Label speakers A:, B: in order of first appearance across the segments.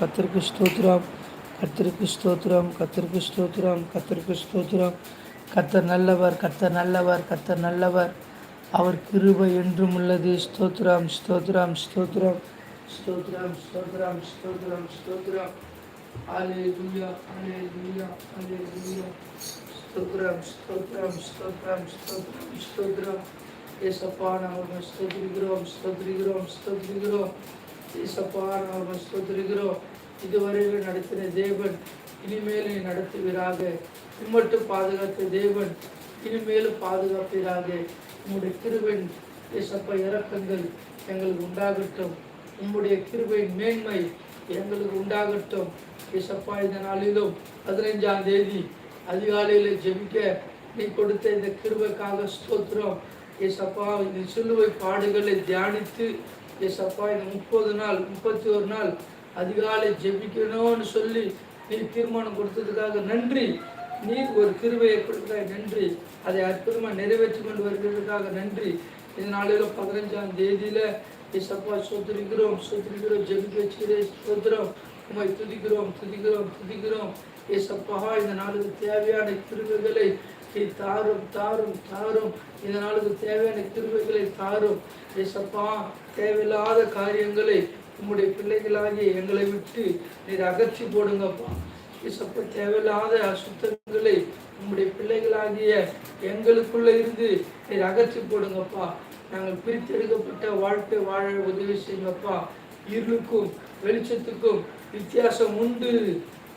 A: கத்திற்கு ஸ்தோத்திரம். கத்திற்கு ஸ்தோத்திரம் கத்திற்கு ஸ்தோத்திரம் கத்திற்கு ஸ்தோத்திரம். கத்தர் நல்லவர் கத்தர் நல்லவர் கத்தர் நல்லவர். அவர் கிருபை என்றும் உள்ளது. ஸ்தோத்ராம் ஸ்தோத்ராம் ஸ்தோத்ரம் ஸ்தோத்ராம் ஸ்தோத்திரம் ஸ்தோத்திரம் ஸ்தோத்திரம். Hallelujah, hallelujah, hallelujah. ஸ்தோத்ராம் ஸ்தோத்ராம் ஸ்தோத்ராம் ஸ்தோத்ரம் ஸ்தோத்ரம் ஏசப்பா நாங்கள் ஸ்தோத்திரிக்கிறோம் ஸ்தோத்திரிக்கிறோம் ஸ்தோத்திரிக்கிறோம். ஏசப்பா நாங்கள் ஸ்தோத்திரிக்கிறோம் இதுவரையில் நடத்தின தேவன் இனிமேலும் நடத்துவீராக. இம்மட்டும் பாதுகாத்த தேவன் இனிமேலும் பாதுகாப்பீராக. உம்முடைய கிருபையின் ஏசப்பா இறக்கங்கள் எங்களுக்கு உண்டாகட்டும். உம்முடைய கிருபையின் மேன்மை எங்களுக்கு உண்டாகட்டும். ஏசப்பா இந்த நாளிலும் பதினைஞ்சாம் தேதி அதிகாலையில் ஜெபிக்க நீ கொடுத்த இந்த கிருபைக்காக ஸ்தோத்திரம். ஏசப்பா இந்த சிலுவை பாடுகளை தியானித்து ஏசப்பா இந்த முப்பது நாள் முப்பத்தி ஒரு நாள் அதிகாலை ஜெபிக்கணும்னு சொல்லி நீ தீர்மானம் கொடுத்ததுக்காக நன்றி. நீர் ஒரு கிருபையை கொடுத்தாய் நன்றி. அதை அற்புதமாக நிறைவேற்றி கொண்டு வருகிறதுக்காக நன்றி. இந்த நாளில் பதினஞ்சாம் தேதியில் ஏசப்பா சோத்திரிக்கிறோம் சோத்திரிக்கிறோம் ஜெபிக்க வச்சுக்கிறேன் ஸ்தோத்திரம். உம்மை துதிக்கிறோம் துதிக்கிறோம் துதிக்கிறோம். ஏசப்பா இந்த நாளுக்கு தேவையான கிருவைகளை நீ தாரும் தாரும் தாரும். இந்த நாளுக்கு தேவையான திருவைகளை தாரும். ஏசப்பா தேவையில்லாத காரியங்களை உம்முடைய பிள்ளைகளாகி எங்களை விட்டு நீர் அகற்றி போடுங்கப்பா. ஏசப்பா தேவையில்லாத அசுத்தங்களை உம்முடைய பிள்ளைகளாகிய எங்களுக்குள்ள இருந்து நீர் அகற்றி போடுங்கப்பா. நாங்கள் பிரித்தெடுக்கப்பட்ட வாழ்க்கை வாழ உதவி செய்யுங்கப்பா. இருளுக்கும் வெளிச்சத்துக்கும் வித்தியாசம் உண்டு.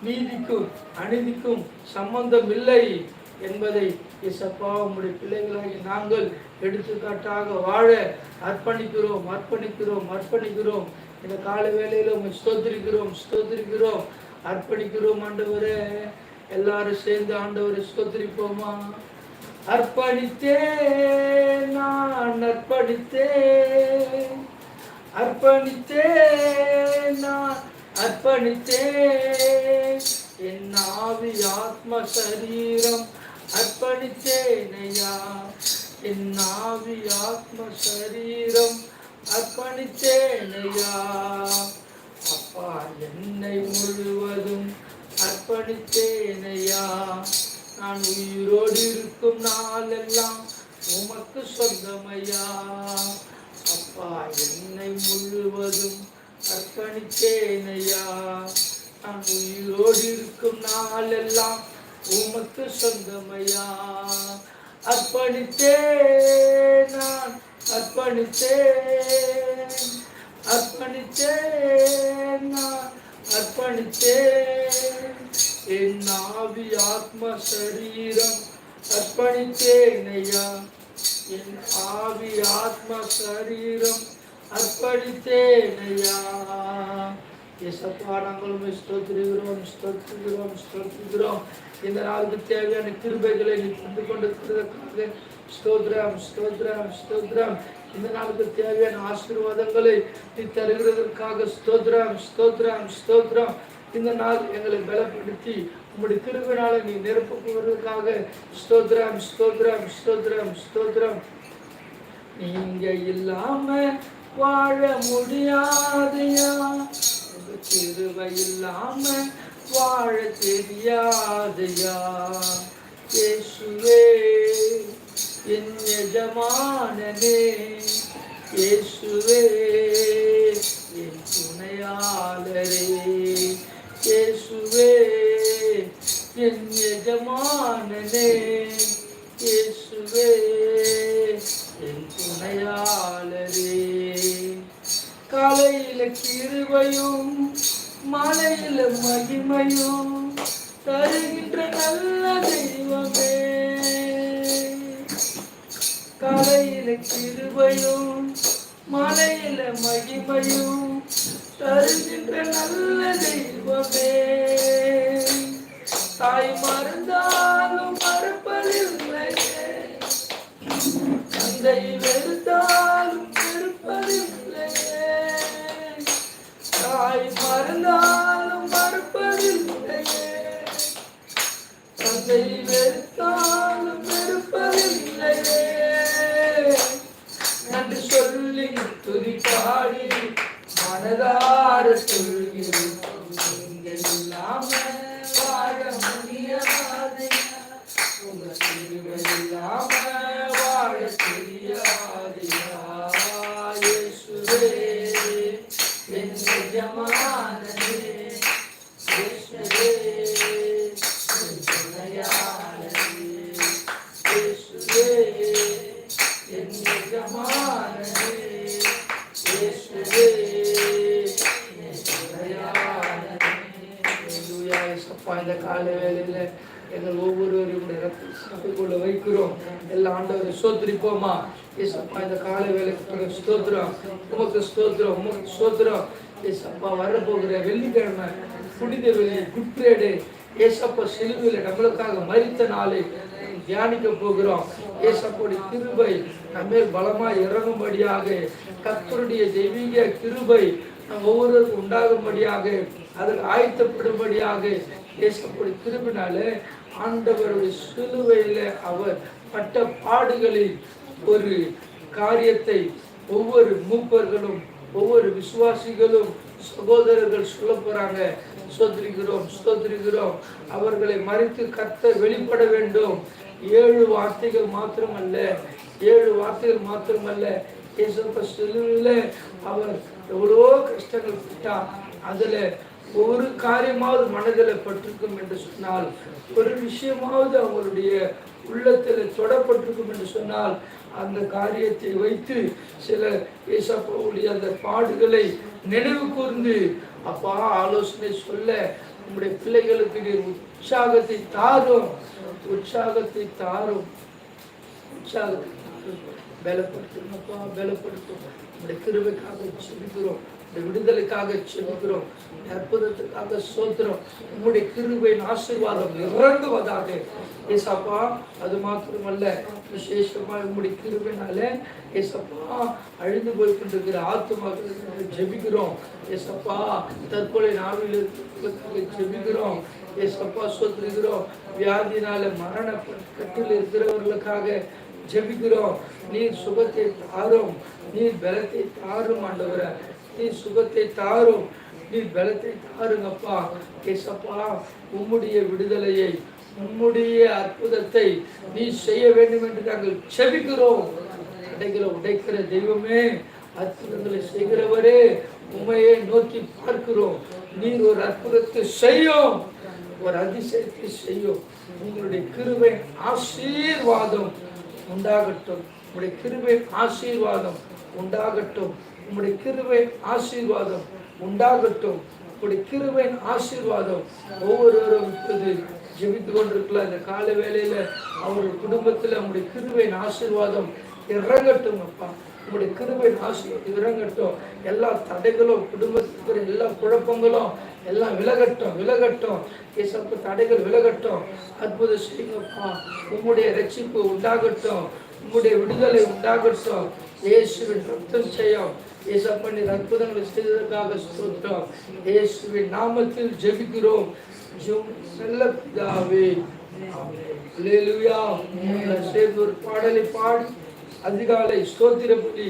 A: நீதிக்கும் அநீதிக்கும் சம்பந்தம் இல்லை. என்பதை இசப்பா உங்களுடைய பிள்ளைகளாகி நாங்கள் எடுத்துக்காட்டாக வாழ அர்ப்பணிக்கிறோம் அர்ப்பணிக்கிறோம் அர்ப்பணிக்கிறோம். இந்த கால வேளையில உண்மை ஸ்தோத்திரிக்கிறோம் ஸ்தோத்திரிக்கிறோம். அர்ப்பணிக்கிறோம் ஆண்டவரே. எல்லாரும் சேர்ந்து ஆண்டவரை ஸ்தோத்திரிப்போமா? அர்ப்பணித்தேன் நான் அர்ப்பணித்தேன். அர்ப்பணித்தே நான் அர்ப்பணித்தேன். என் ஆவி ஆத்ம சரீரம் அர்ப்பணித்தேனையா என் ஆவி ஆத்ம சரீரம் அர்ப்பணித்தேனையா அப்பா என்னை முழுவதும் அர்ப்பணித்தேனையா நான் உயிரோடு இருக்கும் நாளெல்லாம் உமக்கு சொந்தமையா. அப்பா என்னை முழுவதும் அர்ப்பணித்தேனையா நான் உயிரோடு இருக்கும் நாளெல்லாம் உமக்கு சொந்தமையா? அர்ப்பணித்தே நான் அர்ப்பணித்தேன் அர்ப்பணித்தேன் நான் அர்ப்பணித்தேன் என் ஆவி ஆத்ம சரீரம் அர்ப்பணித்தேனையா என் ஆவி ஆத்ம சரீரம் அர்ப்பணித்தேனையா எசப்பா நாங்களும் ஸ்தோத்திரிகிறோம் ஸ்தோத்திரிகிறோம் ஸ்தோத்திரிகிறோம் இந்த நாளுக்கு தேவையான கிருபைகளை நீ கொண்டு கொண்டிருக்கிறதற்காக ஸ்தோத்ரம் ஸ்தோத்ரம் ஸ்தோத்ரம் இந்த நாளுக்கு தேவையான ஆசீர்வாதங்களை நீ தருகிறதற்காக ஸ்தோத்ரம் ஸ்தோத்ரம் ஸ்தோத்ரம் இந்த நாள் எங்களை பலப்படுத்தி உங்களுடைய கிருபினால நீ நிரப்புவதற்காக ஸ்தோத்ரம் ஸ்தோத்ரம் ஸ்தோத்ரம் ஸ்தோத்ரம் நீங்க இல்லாம வாழ முடியாதையா தெரியாதையா இயேசுவே என் எஜமானனே இயேசுவே என் துணையாளரே இயேசுவே என் எஜமானனே இயேசுவே என் துணையாளரே காலையில கிருபையும் மலையில மகிமையும் தருகின்ற நல்ல தெய்வமே. கலையில கிருபையும் மலையில மகிமையும் தருகின்ற நல்ல தெய்வமே. தாய் மறந்தாலும் மறப்பதில்லையே. தந்தை சபைக்குள்ள வைக்கிறோம். எல்லா ஆண்டவரை சோத்திரிப்போமா ஏசப்பா இந்த கால வேலைக்கு ஸ்தோத்திரம். உமக்கு ஸ்தோத்திரம் உமக்கு ஸ்தோத்திரம். ஏசப்பா வரப்போகிற வெள்ளிக்கிழமை புனித வெள்ளி குட்ரேடு ஏசப்பா சிலுவையில் நம்மளுக்காக மறித்த நாளை தியானிக்க போகிறோம். ஏசப்போடைய கிருபை நம்மேல் பலமாக இறங்கும்படியாக கத்தருடைய தெய்வீக கிருபை நம் ஒவ்வொருவருக்கும் உண்டாகும்படியாக அதற்கு ஆயத்தப்படும்படியாக ஏசப்போடைய கிருபினாலே ஆண்டவருடைய சிலுவையில் அவர் பட்ட பாடுகளில் ஒரு காரியத்தை ஒவ்வொரு மூப்பர்களும் ஒவ்வொரு விசுவாசிகளும் சகோதரர்கள் சொல்ல போறாங்க. ஸ்தோத்திரிக்கிறோம் ஸ்தோத்திரிக்கிறோம். அவர்களை மறைத்து கத்த வெளிப்பட வேண்டும். ஏழு வார்த்தைகள் மாத்திரமல்ல. ஏழு வார்த்தைகள் மாத்திரமல்ல. இயேசுப்ப சிலுவையில் அவர் எவ்வளோ கஷ்டங்கள் பட்டார். அதில் ஒரு காரியமாவது மனதில் பட்டிருக்கும் என்று சொன்னால் ஒரு விஷயமாவது அவங்களுடைய உள்ளத்தில் தொடப்பட்டிருக்கும் என்று சொன்னால் அந்த காரியத்தை வைத்து சில ஏசப்பாவுடைய அந்த பாடுகளை நினைவு கூர்ந்து அப்பா ஆலோசனை சொல்ல உங்களுடைய பிள்ளைகளுக்கு நீர் உற்சாகத்தை தாரும் உற்சாகத்தை தாரும் உற்சாகத்தை தாரும். பலப்படுத்துங்கப்பா பலப்படுத்தும். நம்முடைய கிருவைக்காக செபிக்கிறோம் இந்த விடுதலைக்காக செபிக்கிறோம் அற்புதத்துக்காக சோத்திரம் உங்களுடைய கிருபையின் ஆசீர்வாதம் இறங்குவதாக. ஏசப்பா அது மாத்திரமல்ல விசேஷமா உங்களுடைய கிருபினால ஏசப்பா அழிந்து போய் கொண்டிருக்கிற ஆத்மாக்களுக்கு ஜெபிக்கிறோம். ஏசப்பா தற்கொலை நாவில் இருக்கிறவர்களுக்காக ஜெபிக்கிறோம். ஏசப்பா சோத்திருக்கிறோம். வியாதினால மரண கட்டில் இருக்கிறவர்களுக்காக ஜெபிக்கிறோம். நீர் சுகத்தை தாரும் நீர் பலத்தை தாரும் ஆண்டவரை. நீர் சுகத்தை தாரும். நீ பலத்தை தாருங்கப்பா. கேசப்பா உம்முடைய விடுதலையை உம்முடைய அற்புதத்தை நீ செய்ய வேண்டும் என்று நாங்கள் செபிக்கிறோம். உடைக்கிற உடைக்கிற தெய்வமே அற்புதங்களை செய்கிறவரே உண்மையை நோக்கி பார்க்கிறோம். நீ ஒரு அற்புதத்தை செய்யும். ஒரு அதிசயத்தை செய்யும். உங்களுடைய கிருபை ஆசீர்வாதம் உண்டாகட்டும். உங்களுடைய கிருபை ஆசீர்வாதம் உண்டாகட்டும். உங்களுடைய கிருவையின் ஆசீர்வாதம் உண்டாகட்டும். உங்களுடைய கிருவையின் ஆசீர்வாதம் ஒவ்வொருவரும் இப்போது ஜெபித்து கொண்டிருக்கலாம். இந்த கால வேலையில் அவர்கள் குடும்பத்தில் உங்களுடைய கிருவையின் ஆசீர்வாதம் இறங்கட்டும் அப்பா. உங்களுடைய கிருபையின் ஆசீர்வாதம் இறங்கட்டும். எல்லா தடைகளும் குடும்பத்துக்கு எல்லா குழப்பங்களும் எல்லாம் விலகட்டும் விலகட்டும். ஏசப்ப தடைகள் விலகட்டும். அற்புதம் செய்யுங்கப்பா. உங்களுடைய ரட்சிப்பு உண்டாகட்டும். உங்களுடைய விடுதலை உண்டாகட்டும் இயேசுவின் ரத்தம் செய்யும் ஏசப்பா நீர் அற்புதங்களை செய்ததற்காக ஸ்தோத்திரம். இயேசுவின் நாமத்தில் ஜெபிக்கிறோம். செல்ல பிதாவே. சேர்ந்து ஒரு பாடலை பாடி அதிகாலை ஸ்தோத்திரப்படி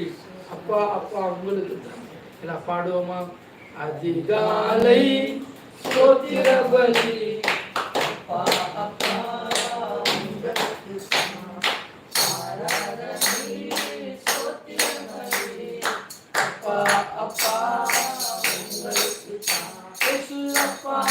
A: அப்பா அப்பா உங்களுக்கு தான் எல்லாம் பாடுவோமா? அதிகாலை ஸ்தோத்திரபலி அப்பா இயேசு அப்பா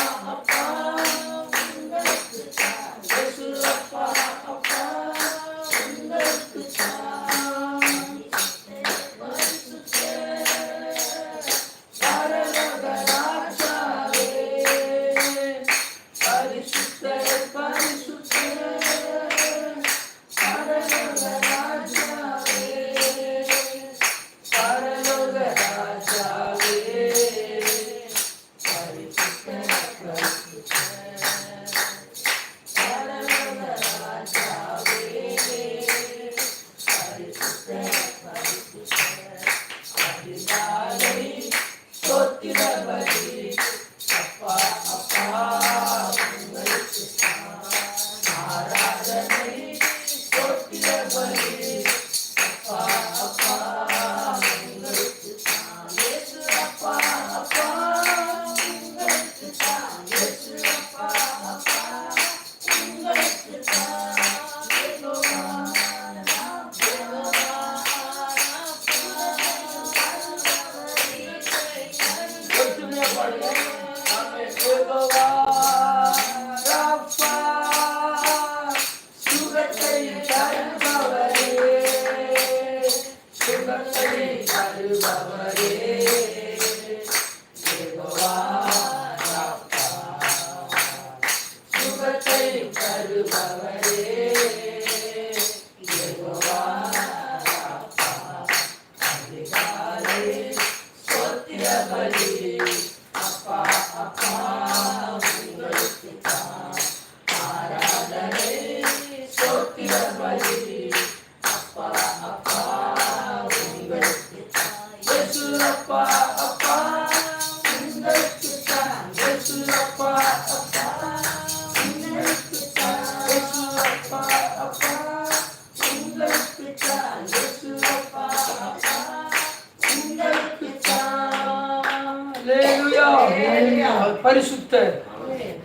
A: அவர் பரிசுத்தர்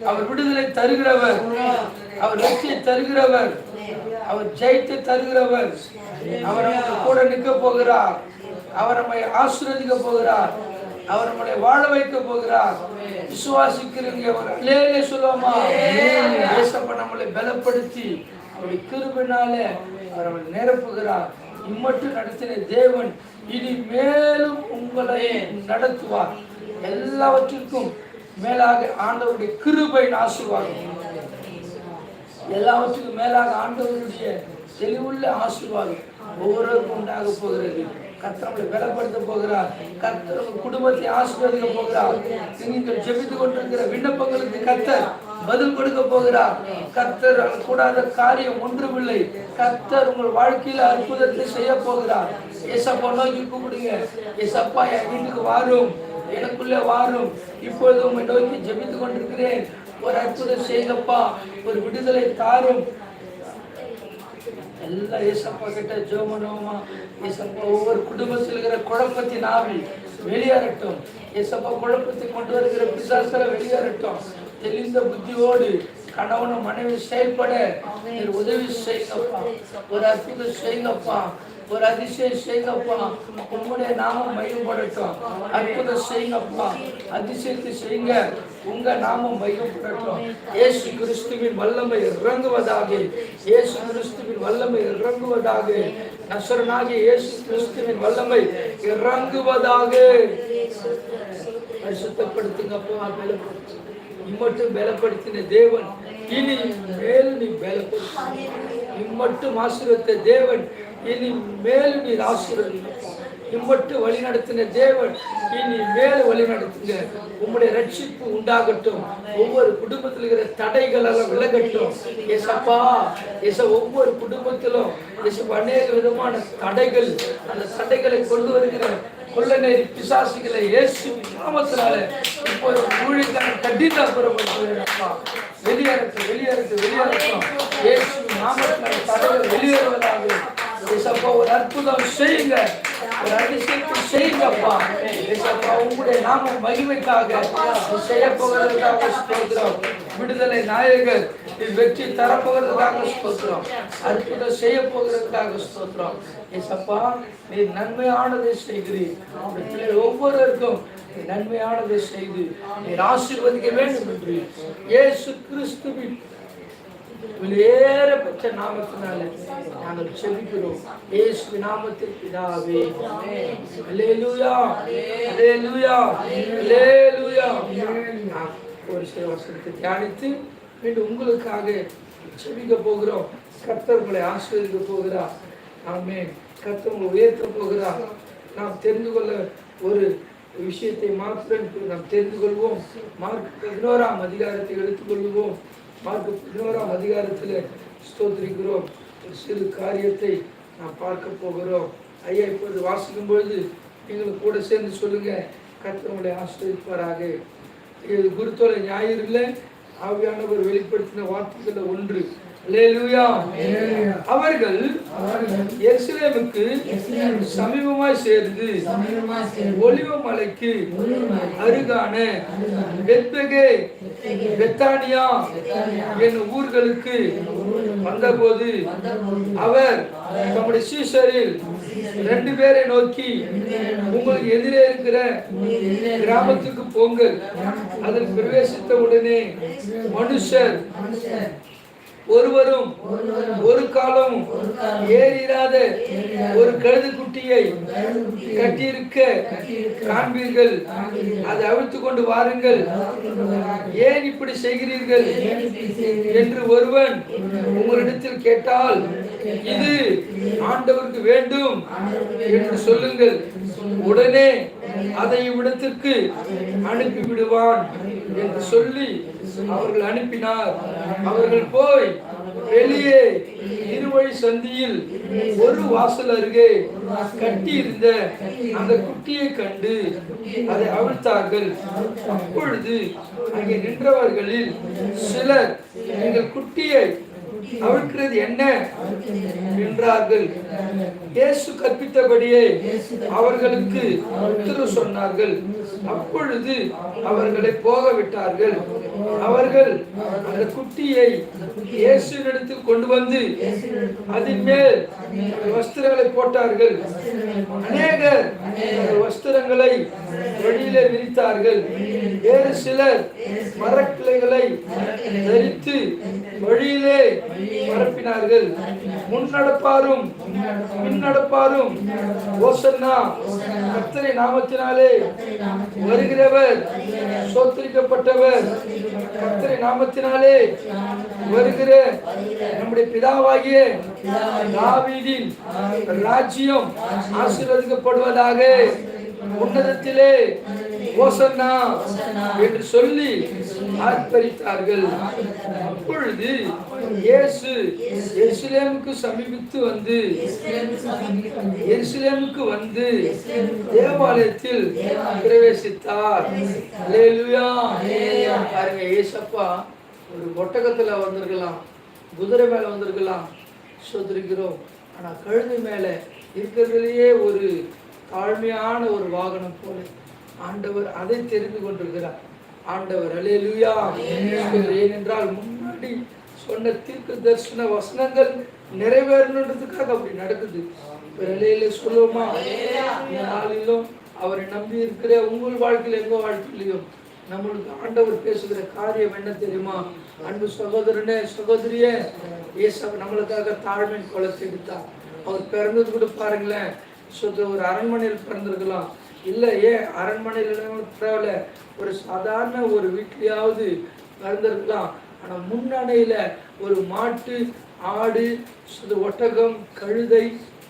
A: அவர் விடுதலை தருகிறவர். அவர் வெற்றியை தருகிறவர். அவர் ஜெயத்தை தருகிறவர். அவர் நமக்கு கூட நிற்க போகிறார். அவர் நம்மை ஆசீர்வதிக்க போகிறார். அவர் நம்மளை வாழ வைக்க போகிறார். விசுவாசிக்கிறீங்க. ஒரு அலேலே சொல்லுவோமா? ஏசப்ப நம்மளை பலப்படுத்தி அவருடைய கிருபினாலே அவர் நம்மளை நிரப்புகிறார். இம்மட்டும் நடத்தின தேவன் இனி மேலும் உங்களை நடத்துவார். எல்லாவற்றிற்கும் மேலாக ஆண்டவருடைய கிருபையின் ஆசீர்வாதம். எல்லாவற்றுக்கும் மேலாக ஆண்டவருடைய தெளிவுள்ள ஆசீர்வாதம் ஒவ்வொருவருக்கும் உண்டாக போகிறது. கர்த்தர் பலப்படுத்த போகிறார். கத்தர் உங்க குடும்பத்தை ஆசீர்வதிக்க போகிறார். நீங்கள் ஜெபித்து கொண்டிருக்கிற விண்ணப்பங்களுக்கு கத்தர் பதில் கொடுக்க போகிறார். கத்தர் கூடாத காரியம் ஒன்றுமில்லை. கத்தர் உங்கள் வாழ்க்கையில அற்புதத்தை செய்ய போகிறார். ஏசப்பா நோக்கி கூப்பிடுங்க. ஏசப்பா என் வீட்டுக்கு வாரும். எனக்குள்ளே வாரும். இப்பொழுது உங்களை நோக்கி ஜெபித்து கொண்டிருக்கிறேன். ஒரு அற்புதம் செய்யப்பா. ஒரு விடுதலை தாரும். எல்லாம் ஏசப்பா கிட்ட ஜோமனோமா ஏசப்பா ஒவ்வொரு குடும்பத்தில் இருக்கிற குழப்பத்தின் ஆவி வெளியேறட்டும். ஏசப்பா குழப்பத்தை கொண்டு வருகிற பிசாசரை வெளியேறட்டும். தெளிந்த புத்தியோடு கணவனும் மனைவி செயல்பட. உதவி செய்யுங்கப்பா. ஒரு அற்புதம் செய்யுங்கப்பா. ஒரு அதிசயம் செய்யுங்கப்பா உங்களுடைய நாமம் மையப்படட்டும் அற்புதம் செய்யுங்கப்பா அதிசயத்தை செய்யுங்க. உங்க நாமம் மையப்படட்டும் இயேசு கிறிஸ்துவின் வல்லமை இறங்குவதாக. இயேசு கிறிஸ்துவின் வல்லமை இறங்குவதாக. நசரனாகிய இயேசு கிறிஸ்துவின் வல்லமை இறங்குவதாக. பரிசுத்தப்படுத்துங்கப்பா பலப்படுத்து இம்மட்டும் பலப்படுத்தின தேவன். இனி மேலும் நீ பலப்படுத்து இம்மட்டும் ஆசீர்வத்த தேவன். இனி மேலும் நீர் ஆசீர்வதிப்பா இம்மட்டும் வழி நடத்தின தேவன் இனி மேல வழி நடத்துங்க உம்முடைய ரட்சிப்பு உண்டாகட்டும். ஒவ்வொரு குடும்பத்தில் இருக்கிற தடைகள் எல்லாம் விலகட்டும். ஏசப்பா ஏச ஒவ்வொரு குடும்பத்திலும் ஏசப்பா அநேக விதமான தடைகள் அந்த தடைகளை கொண்டு வருகிற கொள்ளநேரி பிசாசுகளை இயேசு நாமத்தினால இப்போ ஊழியக்கான கட்டிதாபுரப்பா வெளியேறட்டும் வெளியேறட்டும் வெளியேறட்டும். இயேசு நாமத்தினால தடைகள் வெளியேறுவதாக ஏசப்பா ஒரு அற்புதம் செய்யுங்க ஒரு அதிசயத்தை செய்யுங்கப்பா ஏசப்பா உங்களுடைய நாம மகிமைக்காக நீ செய்ய போகிறதுக்காக ஸ்தோத்திரம் விடுதலை நாயகர் வெற்றி தரப்போகிறதுக்காக ஸ்தோத்திரம் அற்புதம் செய்ய போகிறதுக்காக ஸ்தோத்திரம் ஏசப்பா நீ நன்மையானதை செய்கிறீர் ஒவ்வொருவருக்கும் நன்மையானதை செய்து நீர் ஆசீர்வதிக்க வேண்டும் என்று இயேசு கிறிஸ்துவின் வெளியேறப்பட்ட நாமத்தினால நாங்கள் செபிக்கிறோம் இயேசு நாமத்தில் பிதாவே அல்லேலூயா அல்லேலூயா அல்லேலூயா நான் ஒரு சில வசனத்தை தியானித்து மீண்டும் உங்களுக்காக செபிக்க போகிறோம் கர்த்தர் உங்களை ஆசீர்வதிக்க போகிறார் நாமே கர்த்தர் உங்களை உயர்த்த போகிறார். நாம் தெரிந்து கொள்ள ஒரு விஷயத்தை மாத்திரம் நாம் தெரிந்து கொள்வோம். மார்க் பதினோராம் அதிகாரத்தை எடுத்துக்கொள்வோம். பார்க்க பதினோராம் அதிகாரத்தில் ஸ்தோத்திரிக்கிறோம். ஒரு சிறு காரியத்தை நாம் பார்க்க போகிறோம். ஐயா இப்போது வாசிக்கும் பொழுது நீங்களும் கூட சேர்ந்து சொல்லுங்க. கத்தவங்களை ஆசிரியப்பாராக இது குருத்தோலை ஞாயிறுல ஆவியானவர் வெளிப்படுத்தின வார்த்தைகளில் ஒன்று. அவர்கள் எருசலேமுக்கு சமீபமாய் சேர்ந்து ஒலிவ மலைக்கு அருகான பெத்பகே பெத்தானியா என்னும் ஊர்களுக்கு வந்தபோது அவர் தம்முடைய சீஷரில் ரெண்டு பேரை நோக்கி உங்களுக்கு எதிரே இருக்கிற கிராமத்துக்கு போங்கள். அதில் பிரவேசித்த உடனே மனுஷர் ஒருவரும் ஒரு காலம் ஏறிராத ஒரு கழுது குட்டியை கட்டியிருக்க காண்பீர்கள். அதை அவிழ்த்து கொண்டு வாருங்கள். ஏன் இப்படி செய்கிறீர்கள்? என்று ஒருவன் உங்களிடத்தில் கேட்டால் இது ஆண்டவருக்கு வேண்டும் என்று சொல்லுங்கள். உடனே அதை இவ்விடத்திற்கு அனுப்பி விடுவான் என்று சொல்லி அவர்கள் அனுப்பினார். அவர்கள் போய் வெளியே இருவழி சந்தியில் ஒரு வாசல் அருகே கட்டி இருந்த அந்த குட்டியை கண்டு அதை அவிழ்த்தார்கள். அப்பொழுது அங்கே நின்றவர்களில் சிலர் எங்கள் குட்டியை அவிழ்க்கிறது என்ன? என்றார்கள். இயேசு கற்பித்தபடியே அவர்களுக்கு உத்தரவு சொன்னார்கள். அப்பொழுது அவர்களை போக விட்டார்கள். அவர்கள் அந்த குட்டியை இயேசுவினிடத்தில் கொண்டு வந்து அதன் மேல் வஸ்திரங்களை போட்டார்கள். அநேகர் வஸ்திரங்களை வெளியிலே விரித்தார்கள். வேறு சிலர் மரக்கிளைகளை தரித்து வழியிலே பரப்பினார்கள். முன்னடப்பாரும் நடப்பாரும் ஓசன்னா கர்த்தரை நாமத்தினாலே வருகிறவர் சோத்தரிக்கப்பட்டவர் கத்தனை நாமத்தினாலே வருகிற நம்முடைய பிதாவாகிய தாவீதின் ராஜ்யம் ஆசீர்வதிக்கப்படுவதாக உன்னதத்திலே ஓசன்னா என்று சொல்லி ஆர்ப்பரித்தார்கள். அப்பொழுது இயேசு எருசலேமுக்கு சமீபித்து வந்து எருசலேமுக்கு வந்து தேவாலயத்தில் பிரவேசித்தார். பாருங்க ஏசப்பா ஒரு ஒட்டகத்தில் வந்திருக்கலாம். குதிரை மேலே வந்திருக்கலாம். சோதரிக்கிறோம். ஆனால் கழுது மேலே இருக்கிறதுலேயே ஒரு தாழ்மையான ஒரு வாகனம் போல ஆண்டவர் அதை தெரிந்து கொண்டிருக்கிறார். ஆண்டவர் அலேலுயா ஏனென்றால் முன்னாடி சொன்ன தீர்க்க தரிசன வசனங்கள் நிறைவேறணுன்றதுக்காக அப்படி நடக்குது. அலையில சொல்லுவோமா? இந்த நாளிலும் அவரை நம்பி இருக்கிற உங்கள் வாழ்க்கையில எங்க வாழ்க்கையிலையும் நம்மளுக்கு ஆண்டவர் பேசுகிற காரியம் என்ன தெரியுமா? அன்பு சகோதரனே சகோதரியே ஏசப் நம்மளுக்காக தாழ்மை கொலை எடுத்தார். அவர் பிறந்தது கூட பாருங்களேன். ஒரு அரண்மனையில் பிறந்திருக்கலாம். இல்லை ஏன் அரண்மனையில் தேவையில்ல. ஒரு சாதாரண ஒரு வீட்லயாவது பிறந்திருக்கலாம் ஆனால் முன்னணையில் ஒரு மாட்டு ஆடு ஒட்டகம் கழுதை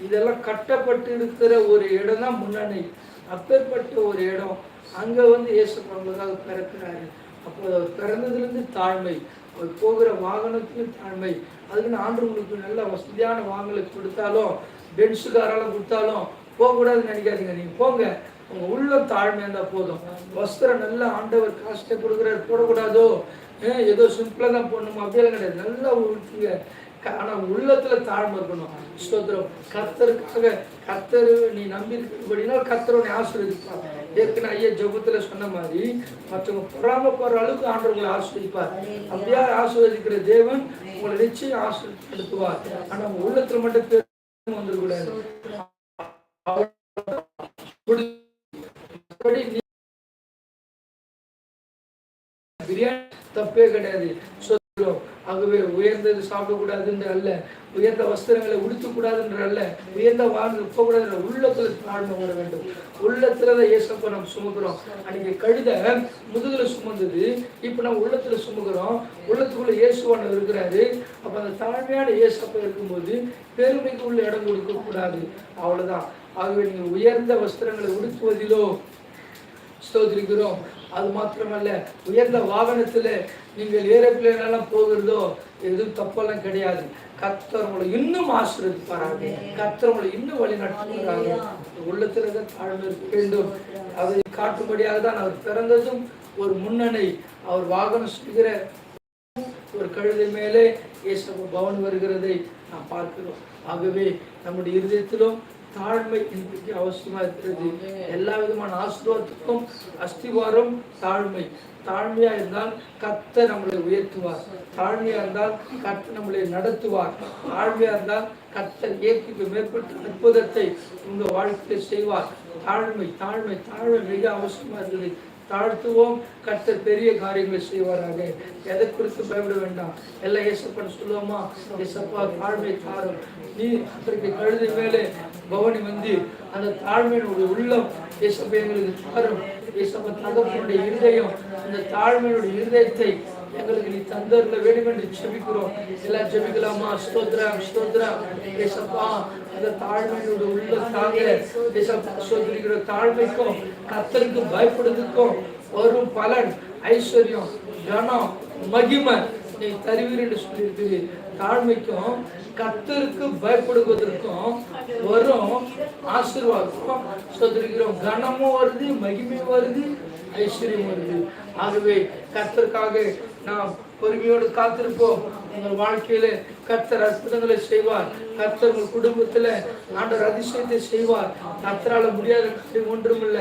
A: இதெல்லாம் கட்டப்பட்டு இருக்கிற ஒரு இடம் தான் முன்னணி. அப்பேற்பட்ட ஒரு இடம். அங்கே வந்து இயேசு பிரபுதாக பிறக்கிறாரு. அப்போ அவர் பிறந்ததுலேருந்து தாழ்மை. அவர் போகிற வாகனத்திலும் தாழ்மை. அதுக்குன்னு ஆண்டு உங்களுக்கு நல்ல வசதியான வாகனத்தை கொடுத்தாலும் பென்ஸுக்காரால் கொடுத்தாலும் போகக்கூடாதுன்னு நினைக்காதீங்க. நீங்கள் போங்க. உங்கள் உள்ள தாழ்மை இருந்தால் போதும். வஸ்திரம் நல்ல ஆண்டவர் காஸ்ட்டை கொடுக்குறாரு போடக்கூடாதோ? ஏதோ சிம்பிளாக தான் போடணுமா? அப்படியெல்லாம் கிடையாது. நல்லா உடுத்துங்க ஆனால் உள்ளத்துல தாழ்மை இருக்கணும். ஸ்தோத்திரம். கர்த்தருக்காக கர்த்தர் நீ நம்பி இருக்கிறபடினா கர்த்தர் உன்னை ஆசீர்வதிப்பார். ஏற்கனவே ஐயா ஜபத்துல சொன்ன மாதிரி மற்றவங்க பொறாம போற அளவுக்கு ஆண்டவர்களை உங்களை ஆசீர்வதிப்பார். அப்படியா ஆசீர்வதிக்கிற தேவன் உங்களை நிச்சயம் ஆசீர்வதிப்படுத்துவார் ஆனா உங்க உள்ளத்துல மட்டும் பெருமை வந்துடக்கூடாது. பிரியாணி தப்பே கிடையாது சொல்லும் ஆகவே உயர்ந்தது சாப்பிடக்கூடாதுன்ற அல்ல உயர்ந்த வஸ்திரங்களை உடுத்தக்கூடாதுன்ற அல்ல உயர்ந்த வாழ்ந்து போகக்கூடாதுன்ற உள்ளத்துல தாழ்மை வர வேண்டும் உள்ளத்துல தான் ஏசப்ப நம்ம சுமக்கிறோம் அன்னைக்கு கழுத முதுகுல சுமந்தது இப்ப நம்ம உள்ளத்துல சுமக்கிறோம் உள்ளத்துக்குள்ள இயேசுவான இருக்கிறாரு அப்ப அந்த தாழ்மையான இயேசப்ப இருக்கும்போது பெருமைக்கு உள்ள இடம் கொடுக்க கூடாது அவ்வளவுதான் ஆகவே நீங்க உயர்ந்த வஸ்திரங்களை உடுத்துவதிலோ ஸ்தோத்திரிக்கிறோம். அது மாத்திரமல்ல உயர்ந்த வாகனத்துல நீங்கள் ஏரோப்ளேன் எல்லாம் போகிறதோ எதுவும் தப்பெல்லாம் கிடையாது. கர்த்தர் உங்களை இன்னும் ஆசீர்வதிப்பாராங்க கர்த்தர் உங்களை இன்னும் வழி நடத்துகிறாங்க உள்ளத்துல தான் தாழ்மை இருக்க வேண்டும். அதை காட்டும்படியாக தான் அவர் பிறந்ததும் ஒரு முன்னணி. அவர் வாகனம் செய்கிற ஒரு கழுதை மேலே இயேசு பவன் வருகிறதை நாம் பார்க்கிறோம். ஆகவே நம்முடைய இருதயத்திலும் தாழ்மை இன்றைக்கு அவசியமா இருக்கிறது. எல்லா விதமான ஆசீர்வாதத்துக்கும் அஸ்திவாரம் தாழ்மை. தாழ்மையா இருந்தால் கர்த்தர் நம்மளை உயர்த்துவார். தாழ்மையா இருந்தால் கர்த்தர் நம்மளை நடத்துவார். தாழ்மையா இருந்தால் கர்த்தர் இயற்கைக்கு மேற்பட்ட அற்புதத்தை உங்க வாழ்க்கையில் செய்வார். தாழ்மை தாழ்மை தாழ்மை மிக அவசியமா இருக்குது தாழ்த்துவோம். கர்த்தர் பெரிய காரியங்களை செய்வாராக. எதை குறித்து பயப்பட வேண்டாம். எல்லாம் ஏசப்பன் சொல்லுவோமா? ஏசப்பா தாழ்மை தாரம். நீ அன்றைக்கு கழுதை மேலே பவனி வந்து அந்த தாழ்மையினுடைய உள்ளம் ஏசப்பா எங்களுக்கு தாரும். ஏசப்பா தகப்பனுடைய இருதயம் அந்த தாழ்மையினுடைய இருதயத்தை எங்களுக்கு நீ தந்தர்ல வேண்டும் என்று ஜெபிக்கிறோம். எல்லாம் ஜெபிக்கலாமா? ஸ்தோத்ரா ஸ்தோத்ரா ஏசப்பா அந்த தாழ்மையோட உள்ள தாங்க ஏசப்பா ஸ்தோத்திரிக்கிற தாழ்மைக்கும் கத்தருக்கு பயப்படுறதுக்கும் வரும் பலன் ஐஸ்வர்யம் கனம் மகிமை நீ தருவீர் என்று சொல்லியிருக்கு. தாழ்மைக்கும் கத்தருக்கு பயப்படுவதற்கும் வரும் ஆசீர்வாதம். சொல்லிருக்கிறோம் கனமும் வருது மகிமை வருது ஐஸ்வர்யம் வருது. ஆகவே கத்தருக்காக நாம் பொறுமையோடு காத்திருப்போம். உங்கள் வாழ்க்கையில கத்தர் அற்புதங்களை செய்வார். கத்தர் உங்கள் குடும்பத்துல ஆண்டவர் அதிசயத்தை செய்வார். கத்தரால முடியாத காரியம் ஒன்றுமில்ல.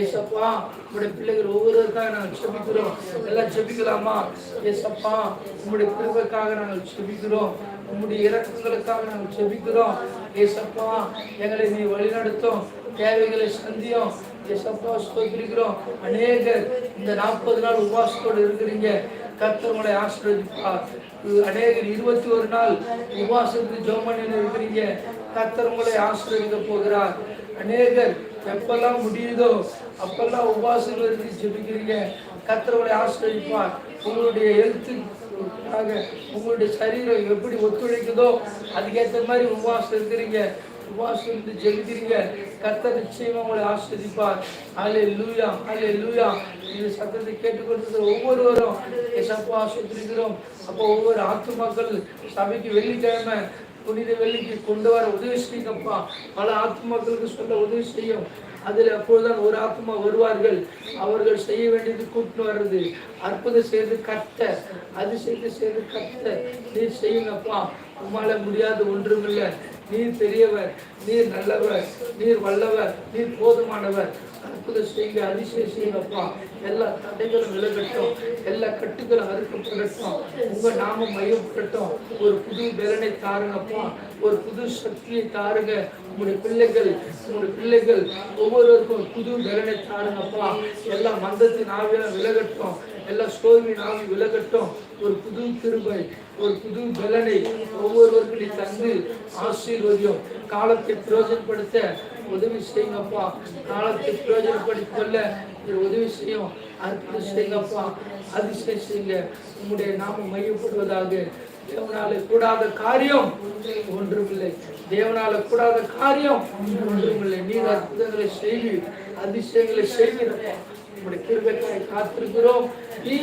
A: ஏசப்பா உங்களுடைய பிள்ளைகள் ஒவ்வொருவருக்காக நாங்கள் செபிக்கிறோம் எல்லாம் செபிக்கலாமா ஏசப்பா உங்களுடைய கிருபைக்காக நாங்கள் செபிக்கிறோம் உங்களுடைய இறக்கங்களுக்காக நாங்கள் செபிக்கிறோம் ஏசப்பா எங்களை நீ வழிநடத்தும். தேவைகளை சந்தியும். ஏசப்பா ஸ்தோத்திரிக்கிறோம். அநேகர் இந்த நாற்பது நாள் உபவாசத்தோடு இருக்கிறீங்க. கத்தவங்களை உங்களை ஆசீர்வதிப்பார் அநேகர் இருபத்தி ஒரு நாள் உபவாசத்துக்கு ஜெபம் இருக்கிறீங்க கத்தவங்களை உங்களை ஆசீர்வதிக்க போகிறார். அநேகர் எப்பெல்லாம் முடியுதோ அப்பெல்லாம் உபவாசங்கள் இருந்து ஜெபிக்கிறீங்க. கத்தவங்களை உங்களை ஆசீர்வதிப்பார். உங்களுடைய எழுத்து உங்களுடைய சரீரம் எப்படி ஒத்துழைக்குதோ அதுக்கேற்ற மாதிரி உபவாசம் இருக்கிறீங்க. உபவாசம் இருந்து ஜெபிக்கிறீங்க. கர்த்தர் நிச்சயமா உங்களை ஆஸ்வதிப்பார் அலே லூயா அலே லூயா இந்த சத்தத்தை கேட்டுக்கொண்டிருக்கிற ஒவ்வொருவரும் எசப்பா ஆஸ்வதிக்கிறோம் அப்போ ஒவ்வொரு ஆத்துமாக்கள் சபைக்கு வெள்ளிக்கிழமை புனித வெள்ளிக்கு கொண்டு வர உதவி செய்யுங்கப்பா. பல ஆத்மாக்களுக்கு சொல்ல உதவி செய்யும். அதில் அப்போதுதான் ஒரு ஆத்மா வருவார்கள். அவர்கள் செய்ய வேண்டியது கூட்டிட்டு வர்றது. அற்புதம் செய்து கத்த அதிசயத்தை செய்து கத்த. நீர் செய்யுங்கப்பா. உம்மால முடியாத ஒன்றுமில்லை. நீர் பெரியவர் நீர் நல்லவர் நீர் வல்லவர் நீர் போதுமானவர். அற்புதம் செய்யுங்க அதிசயம் செய்யுங்கப்பா எல்லா தடைகளும் விலகட்டும் எல்லா கட்டுகளும் அறுக்கப்படட்டும் உங்க நாமம் மையப்படட்டும். ஒரு புது பலனை தாருங்கப்பா ஒரு புது சக்தியை தாருங்க. உங்களுடைய பிள்ளைகள் உங்களுடைய பிள்ளைகள் ஒவ்வொருவருக்கும் புது பலனை தாருங்கப்பா. எல்லா மந்தத்தின் ஆவியெல்லாம் விலகட்டும் எல்லா சோர்வின் ஆவி விலகட்டும். ஒரு புது கிருபை ஒரு புது பலனை ஒவ்வொருவர்களை தந்து ஆசீர்வதியும். காலத்தை பிரயோஜனப்படுத்த உதவி செய்யுங்கப்பா. காலத்தை பிரயோஜனப்படுத்திக் கொள்ள உதவி செய்யும். அற்புதம் செய்யுங்கப்பா. அதிசயம் செய்யுங்க. உங்களுடைய நாமம் மையப்படுவதாக. தேவனால கூடாத காரியம் ஒன்றுமில்லை. தேவனால கூடாத காரியம் ஒன்றுமில்லை. நீர் அற்புதங்களை செய்வீர். அதிசயங்களை செய்வீர். உங்களுடைய கிருபைக்காய் காத்திருக்கிறோம். நீ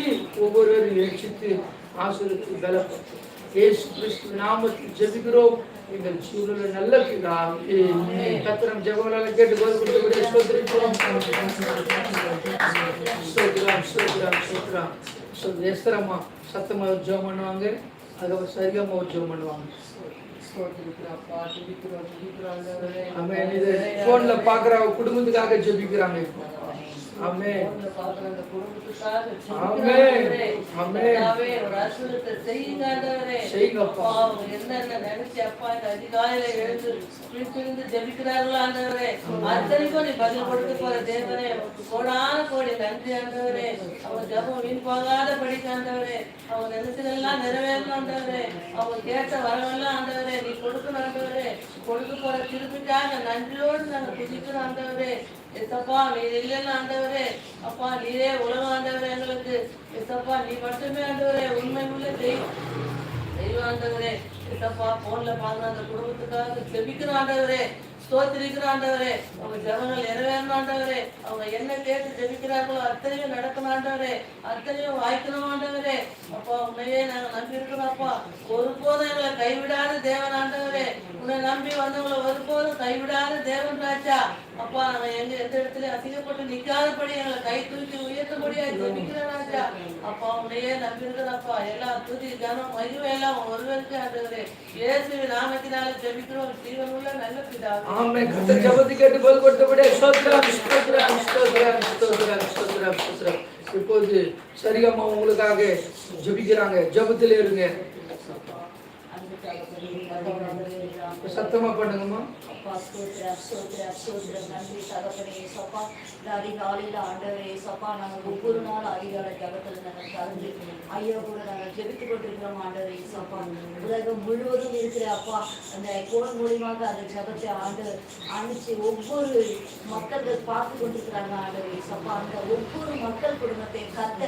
A: ஒவ்வொருவரையும் ரட்சித்து ஆசிரியத்து பலப்பட்டு இயேசு கிறிஸ்து நாமத்தில் ஜெபிக்கிறோம். எங்கள் சூழல நல்ல கத்திரம் ஜெபங்களால கேட்டு கொடுத்தபடியே ஸ்தோத்திரிக்கிறோம் ஸ்தோத்திரம் ஸ்தோத்திரம் ஸ்தோத்திரம். ஸ்தோத்திரம் எஸ்தரம்மா சத்தமா ஒரு ஜெபம் பண்ணுவாங்க. அதுக்கப்புறம் சரிகமா ஒரு ஜெபம் பண்ணுவாங்க. ஆமென். இது போன்ல பாக்குற குடும்பத்துக்காக ஜெபிக்கிறாங்க இப்போ.
B: என்னென்ன நினைச்சு அப்பா இந்த அதிகாலையில எழுந்து குளித்திருந்து ஜெபிக்கிறார்களோ ஆண்டவரே. அத்தனைக்கும் நீ பதில் கொடுத்து போற தேவனே. கோடான கோடி நன்றி ஆண்டவரே. அவங்க ஜபம் வீண் போகாத படிக்க ஆண்டவரே. அவங்க நினைச்சதெல்லாம் நிறைவேறணும் ஆண்டவரே. அவங்க கேட்ட வரவெல்லாம் ஆண்டவரே நீ கொடுக்கணும் ஆண்டவரே. கொடுக்க போற திருப்பிக்காக நன்றியோடு நாங்க புதிக்கிறோம் ஆண்டவரே. எத்தப்பா நீ இல்லைன்னு ஆண்டவரே. அப்பா நீரே உலகம் ஆண்டவரே எங்களுக்கு. எத்தப்பா நீ மட்டுமே ஆண்டவரே. உண்மை உள்ள தெய்வம். தெய்வம் ஆண்டவரே. எத்தப்பா போன்ல பாக்குற அந்த குடும்பத்துக்காக ஜெபிக்கிற ஆண்டவரே. ஸ்தோத்திரிக்கிற ஆண்டவரே அவங்க ஜெபங்கள் நிறைவேறணும் அவங்க என்ன கேட்டு ஜெபிக்கிறார்களோ அத்தனையும் நடக்கணும் அத்தனையும் வாய்க்கணுமாண்டவரே. அப்பா உண்மையே நாங்க நம்பி இருக்கிறோம் அப்பா. ஒருபோதும் எங்களை கைவிடாத தேவன் ஆண்டவரே உன்னை நம்பி வந்தவங்களை ஒருபோதும் கைவிடாத தேவன் ராஜா. அப்பா நாங்க எங்க எந்த இடத்துல அசிங்கப்பட்டு நிக்காதபடி எங்களை கை தூக்கி உயர்த்தபடியா ஜெபிக்கிற ராஜா. அப்பா உன்னையே நம்பி இருக்கிறப்பா எல்லா துதி கனம் மகிழ்வை எல்லாம் ஒருவருக்கு ஆண்டவரே. இயேசு நாமத்தினால ஜெபிக்கிறோம். ஜீவனுள்ள நல்ல பிதாவே.
A: ஆமென் கர்த்தர் ஜெபத்தை கேட்டு பதில் கொடுத்தபடியே ஸ்தோத்திரம் ஸ்தோத்திரம் ஸ்தோத்திரம் ஸ்தோத்திரம் ஸ்தோத்திரம் ஸ்தோத்திரம் இப்போது சரிகம்மா உங்களுக்காக ஜெபிக்கிறாங்க ஜெபத்திலே இருங்க சத்தமா பண்ணுங்கம்மா
C: அப்பா ஸ்தோத்திரம் ஸ்தோத்திரம் ஸ்தோத்திரம் நன்றி தகப்பனே சப்பா. இந்த அதிகாலையில் ஆண்டவரே சப்பா நாங்கள் ஒவ்வொரு நாள் அதிகாலை ஜபத்தில் நாங்கள் கலந்து ஐயா கூட நாங்கள் ஜெபித்து கொண்டிருக்கிறோம் ஆண்டவரே சப்பா. உலகம் முழுவதும் இருக்கிற அப்பா அந்த கோல் மூலியமாக அந்த ஜபத்தை ஆண்டு அணிச்சு ஒவ்வொரு மக்கள்கள் பார்த்து கொண்டிருக்கிறாங்க ஆண்டவரே சப்பா. அந்த ஒவ்வொரு மக்கள் குடும்பத்தை கத்த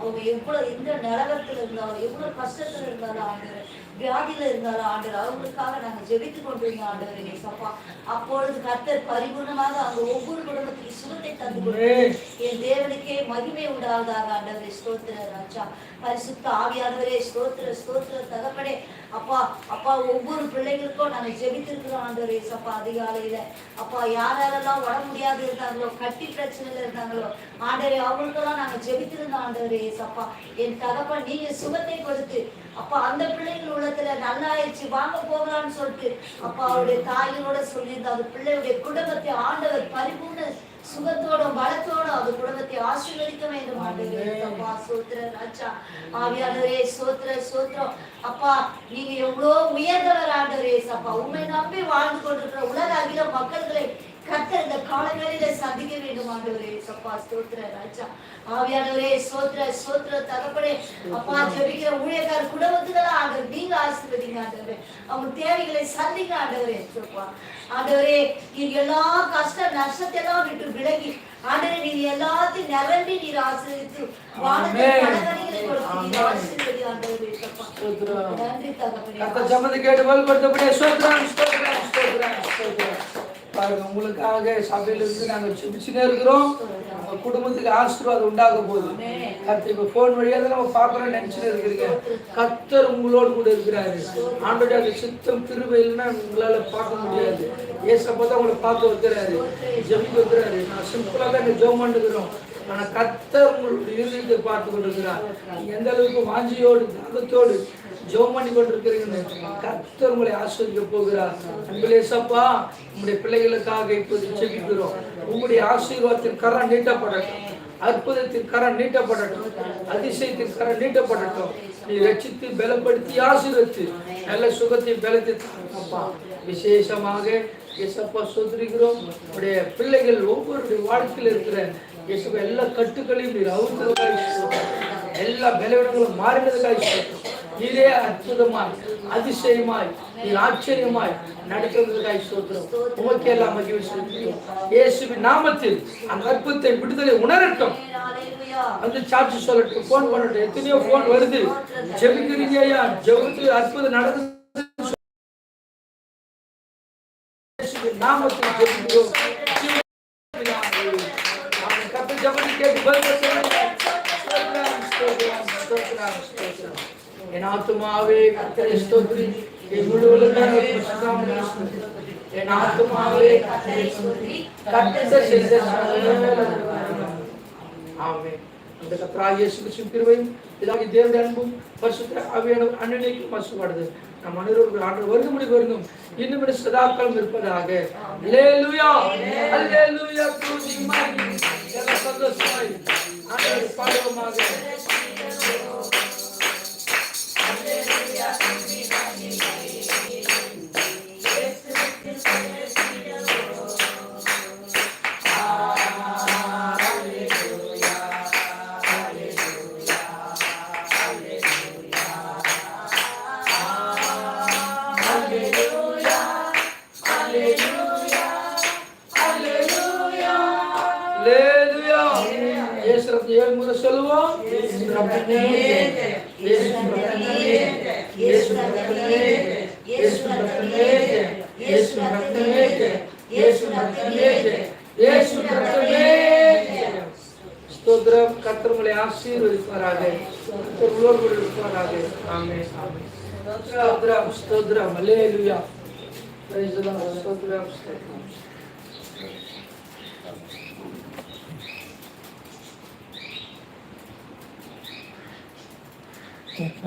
C: அவங்க எவ்வளவு எந்த நிலவரத்தில் இருந்தாலும் எவ்வளவு கஷ்டத்தில் இருந்தாலும் ஆண்டவர் வியாதியில இருந்தாலும் ஆண்டவர். அவங்களுக்காக நாங்கள் ஜெபித்து கொண்டிருந்தோம் ஆண்டவரே சப்பா. அப்பொழுது கர்த்தர் பரிபூர்ணமாக அவங்க ஒவ்வொரு குடும்பத்துக்கு சுகத்தை தந்து கொடுத்து. என் தேவனுக்கே மகிமை உண்டாவதாக ஆண்டவரே ஸ்தோத்திர ராஜா. பரிசுத்த ஆவியானவரே ஸ்தோத்திர ஸ்தோத்திர தகப்பனே அப்பா அப்பா ஒவ்வொரு பிள்ளைகளுக்கும் நாங்கள் ஜெபித்திருக்கிறோம் ஆண்டவரே சப்பா அதிகாலையில. அப்பா யார் யாரெல்லாம் உடம்பு முடியாது இருந்தாங்களோ கட்டி பிரச்சனையில இருந்தாங்களோ ஆண்டவரே அவங்களுக்கெல்லாம் நாங்கள் ஜெபித்திருந்தோம் ஆண்டவரே சப்பா. என் தகப்பன் நீங்க சுகத்தை கொடுத்து அப்பா அந்த பிள்ளைகள் உள்ளத்துல நல்லாயிருச்சு வாங்க போகலாம்னு சொல்லிட்டு அப்ப அவருடைய தாயினோட சொல்லியிருந்த அந்த பிள்ளையுடைய குடும்பத்தை ஆண்டவர் பரிபூர்ண சுகத்தோட பலத்தோட அது குடும்பத்தை ஆசீர்வதிக்க வேண்டும். ஆண்டவரே அப்பா சோத்திர ராஜா ஆவியானவரே சோத்திர சோத்திரம். அப்பா நீங்க எவ்வளோ உயர்ந்தவர் ஆண்டவரே அப்பா உண்மை நம்பி வாழ்ந்து கொண்டிருக்கிற உலக அகில மக்கள்களை கர்த்தர் இந்த காலங்களில சந்திக்க வேண்டும் ஆண்டவரே. சப்பா ஸ்தோத்திர ராஜா. ஆவியானவரே சோத்திர சோத்திர தகப்பனே. அப்பா ஜெபிக்கிற ஊழியக்கார குடும்பத்துக்களை ஆண்டவர் நீங்க ஆசீர்வதிங்க ஆண்டவரே. அவங்க தேவைகளை சந்திங்க ஆண்டவரே. சப்பா ஆண்டவரே நீங்க எல்லா கஷ்ட நஷ்டத்தை எல்லாம் விட்டு விலகி ஆண்டவரே நீங்க எல்லாத்தையும் நிரம்பி நீர்
A: ஸ்தோத்திரம்.
C: நன்றி தகப்பனே.
A: கேட்டு வலுப்படுத்தப்படியே ஸ்தோத்திரம், ஸ்தோத்திரம், ஸ்தோத்திரம், ஸ்தோத்திரம். பாருங்க உங்களுக்காக சபையில இருந்து நாங்க ஜெபிச்சுட்டே இருக்கிறோம். உங்க குடும்பத்துக்கு ஆசீர்வாதம் உண்டாக போகுது. கர்த்தர் இப்ப போன் வழியா நம்ம பாக்குறோம் நினைச்சுட்டு இருக்கிறீங்க. கத்தர் உங்களோடு கூட இருக்கிறாரு. ஆண்டோட அந்த சித்தம் திருவையில்னா இல்லைன்னா உங்களால பார்க்க முடியாது. ஏசப்பா தான் உங்களை பார்க்க வைக்கிறாரு. ஜெபிக்க வைக்கிறாரு. நான் சிம்பிளா தான் இங்க ஜெபம் பண்ணுகிறோம் ஆனா கத்தர் உங்களுடைய இருதயத்தை பார்த்து கொண்டிருக்கிறார். எந்த அளவுக்கு வாஞ்சியோடு தாகத்தோடு ஜோம் பண்ணி கொண்டிருக்கிறீங்க கர்த்தர் உங்களை ஆஸ்வதிக்க போகிறார். அன்புலேசப்பா உங்களுடைய பிள்ளைகளுக்காக இப்போது செபிக்கிறோம் உங்களுடைய ஆசீர்வாதத்தின் கரம் நீட்டப்படட்டும். அற்புதத்தின் கரம் நீட்டப்படட்டும். அதிசயத்தின் கரம் நீட்டப்படட்டும். நீ ரட்சித்து பலப்படுத்தி ஆசீர்வத்து நல்ல சுகத்தை பலத்தை அப்பா. விசேஷமாக இயேசப்பா சொல்லிருக்கிறோம் உடைய பிள்ளைகள் ஒவ்வொருடைய வாழ்க்கையில் இருக்கிற இயேசுப்பா எல்லா கட்டுக்களையும் நீர் அவுத்ததுக்காக எல்லா பலவீனங்களும் மாறினதுக்காக நீரே அற்புதமாய் அதிசயமாய் நீர் ஆச்சரியமாய் நடக்கிறதுக்காய் ஸ்தோத்திரம் உமக்கு எல்லாம் மகிழ்ச்சி செலுத்துகிறோம். இயேசுவின் நாமத்தில் அந்த அற்புதத்தை விடுதலை உணரட்டும் வந்து சார்ஜ் சொல்லட்டும் ஃபோன் பண்ணட்டும் எத்தனையோ ஃபோன் வருது ஜெபிக்கிறீங்க ஐயா ஜெபத்தில் அற்புதம் நடந்து நாமத்தில் ஜெபிக்கிறோம் ஆமென். கர்த்தர் ஜெபத்தை கேட்டு பதில் சொல்லுங்க. ஸ்தோத்திரம், ஸ்தோத்திரம், ஸ்தோத்திரம். என் ஆத்துமாவே கத்தரை ஸ்தோத்ரி. என் முழு என் ஆத்துமாவே கத்தரை ஸ்தோத்ரி. கர்த்தர் செய்த ஆமே அந்த கர்த்தராகிய இயேசு கிருபையும் இதாகி தேவனுடைய அன்பும் பரிசுத்த அவையான அண்ணனைக்கும் மசுப்படுது நம் அனைவருக்கும் ஆண்டு வருது முடி வருந்தும் இன்னும் விட சதாக்களும் இருப்பதாக. அல்லேலூயா அல்லேலூயா துதி மகிமை எல்லாம் சந்தோஷமாய். ஆண்டவரை பாடுவோமாக அல்லேலூயா